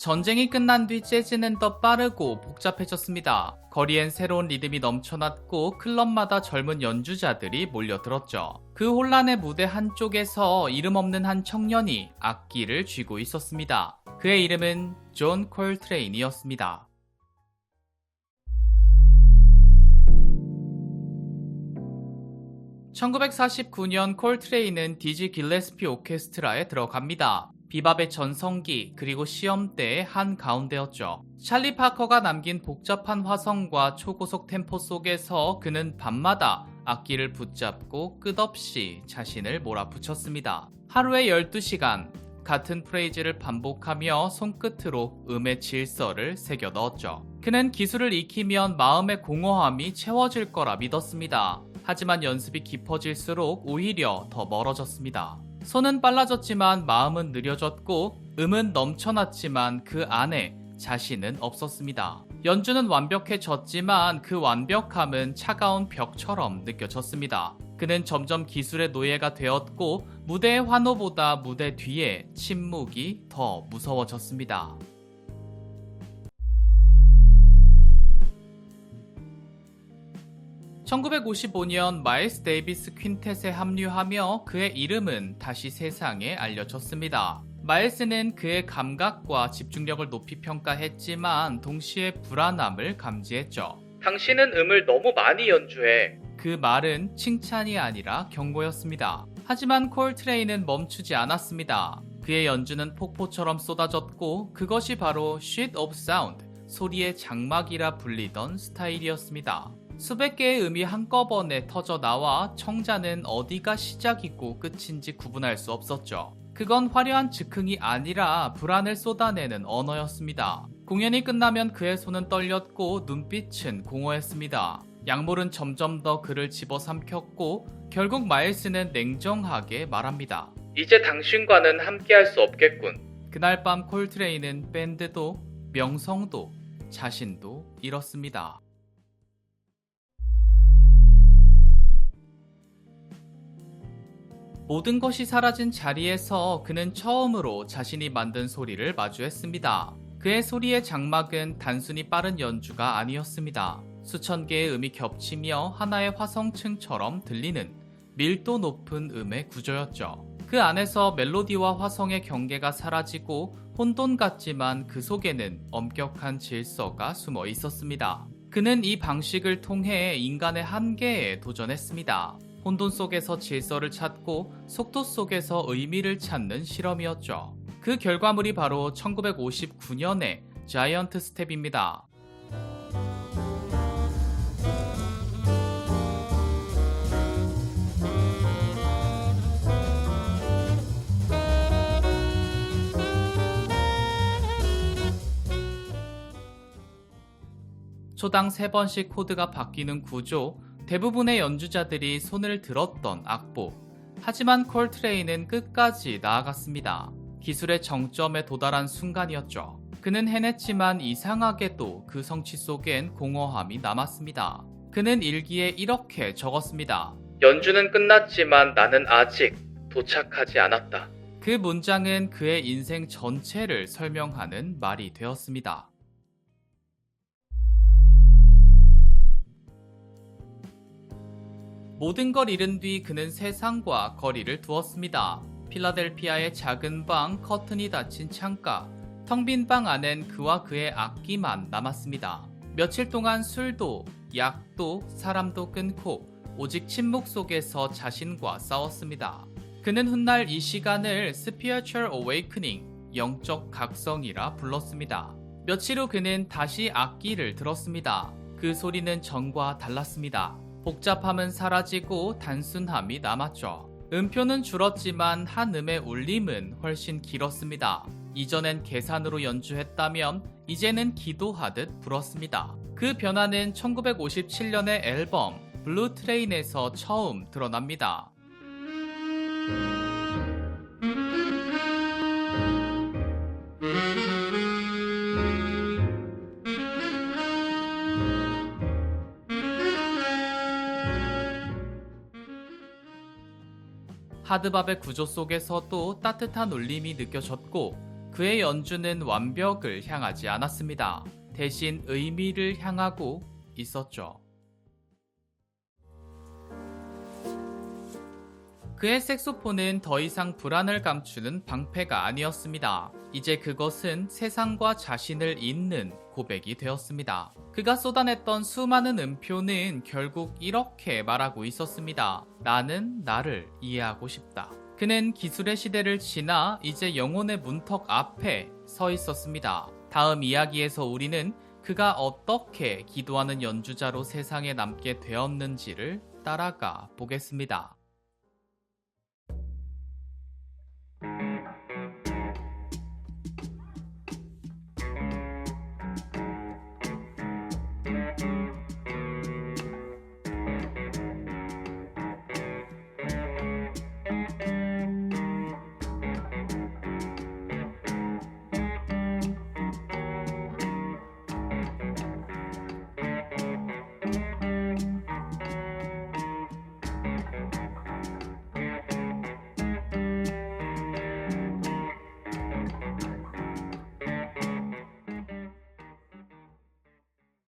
전쟁이 끝난 뒤 재즈는 더 빠르고 복잡해졌습니다. 거리엔 새로운 리듬이 넘쳐났고 클럽마다 젊은 연주자들이 몰려들었죠. 그 혼란의 무대 한쪽에서 이름 없는 한 청년이 악기를 쥐고 있었습니다. 그의 이름은 존 콜트레인이었습니다. 1949년 콜트레인은 디지 길레스피 오케스트라에 들어갑니다. 비밥의 전성기 그리고 시험 때의 한 가운데였죠. 찰리 파커가 남긴 복잡한 화성과 초고속 템포 속에서 그는 밤마다 악기를 붙잡고 끝없이 자신을 몰아붙였습니다. 하루에 12시간 같은 프레이즈를 반복하며 손끝으로 음의 질서를 새겨 넣었죠. 그는 기술을 익히면 마음의 공허함이 채워질 거라 믿었습니다. 하지만 연습이 깊어질수록 오히려 더 멀어졌습니다. 손은 빨라졌지만 마음은 느려졌고 음은 넘쳐났지만 그 안에 자신은 없었습니다. 연주는 완벽해졌지만 그 완벽함은 차가운 벽처럼 느껴졌습니다. 그는 점점 기술의 노예가 되었고 무대의 환호보다 무대 뒤에 침묵이 더 무서워졌습니다. 1955년 마일스 데이비스 퀸텟에 합류하며 그의 이름은 다시 세상에 알려졌습니다. 마일스는 그의 감각과 집중력을 높이 평가했지만 동시에 불안함을 감지했죠. 당신은 음을 너무 많이 연주해. 그 말은 칭찬이 아니라 경고였습니다. 하지만 콜트레인은 멈추지 않았습니다. 그의 연주는 폭포처럼 쏟아졌고 그것이 바로 sheet of sound, 소리의 장막이라 불리던 스타일이었습니다. 수백 개의 음이 한꺼번에 터져 나와 청자는 어디가 시작이고 끝인지 구분할 수 없었죠. 그건 화려한 즉흥이 아니라 불안을 쏟아내는 언어였습니다. 공연이 끝나면 그의 손은 떨렸고 눈빛은 공허했습니다. 약물은 점점 더 그를 집어삼켰고 결국 마일스는 냉정하게 말합니다. 이제 당신과는 함께할 수 없겠군. 그날 밤 콜트레이는 밴드도 명성도 자신도 잃었습니다. 모든 것이 사라진 자리에서 그는 처음으로 자신이 만든 소리를 마주했습니다. 그의 소리의 장막은 단순히 빠른 연주가 아니었습니다. 수천 개의 음이 겹치며 하나의 화성층처럼 들리는 밀도 높은 음의 구조였죠. 그 안에서 멜로디와 화성의 경계가 사라지고 혼돈 같지만 그 속에는 엄격한 질서가 숨어 있었습니다. 그는 이 방식을 통해 인간의 한계에 도전했습니다. 혼돈 속에서 질서를 찾고 속도 속에서 의미를 찾는 실험이었죠. 그 결과물이 바로 1959년의 자이언트 스텝입니다. 초당 3번씩 코드가 바뀌는 구조, 대부분의 연주자들이 손을 들었던 악보. 하지만 콜트레인은 끝까지 나아갔습니다. 기술의 정점에 도달한 순간이었죠. 그는 해냈지만 이상하게도 그 성취 속엔 공허함이 남았습니다. 그는 일기에 이렇게 적었습니다. 연주는 끝났지만 나는 아직 도착하지 않았다. 그 문장은 그의 인생 전체를 설명하는 말이 되었습니다. 모든 걸 잃은 뒤 그는 세상과 거리를 두었습니다. 필라델피아의 작은 방, 커튼이 닫힌 창가, 텅 빈 방 안엔 그와 그의 악기만 남았습니다. 며칠 동안 술도, 약도, 사람도 끊고 오직 침묵 속에서 자신과 싸웠습니다. 그는 훗날 이 시간을 Spiritual Awakening, 영적 각성이라 불렀습니다. 며칠 후 그는 다시 악기를 들었습니다. 그 소리는 전과 달랐습니다. 복잡함은 사라지고 단순함이 남았죠. 음표는 줄었지만 한 음의 울림은 훨씬 길었습니다. 이전엔 계산으로 연주했다면 이제는 기도하듯 불었습니다. 그 변화는 1957년의 앨범 블루 트레인에서 처음 드러납니다. 하드밥의 구조 속에서 도 따뜻한 울림이 느껴졌고 그의 연주는 완벽을 향하지 않았습니다. 대신 의미를 향하고 있었죠. 그의 색소폰은 더 이상 불안을 감추는 방패가 아니었습니다. 이제 그것은 세상과 자신을 잇는 고백이 되었습니다. 그가 쏟아냈던 수많은 음표는 결국 이렇게 말하고 있었습니다. 나는 나를 이해하고 싶다. 그는 기술의 시대를 지나 이제 영혼의 문턱 앞에 서 있었습니다. 다음 이야기에서 우리는 그가 어떻게 기도하는 연주자로 세상에 남게 되었는지를 따라가 보겠습니다.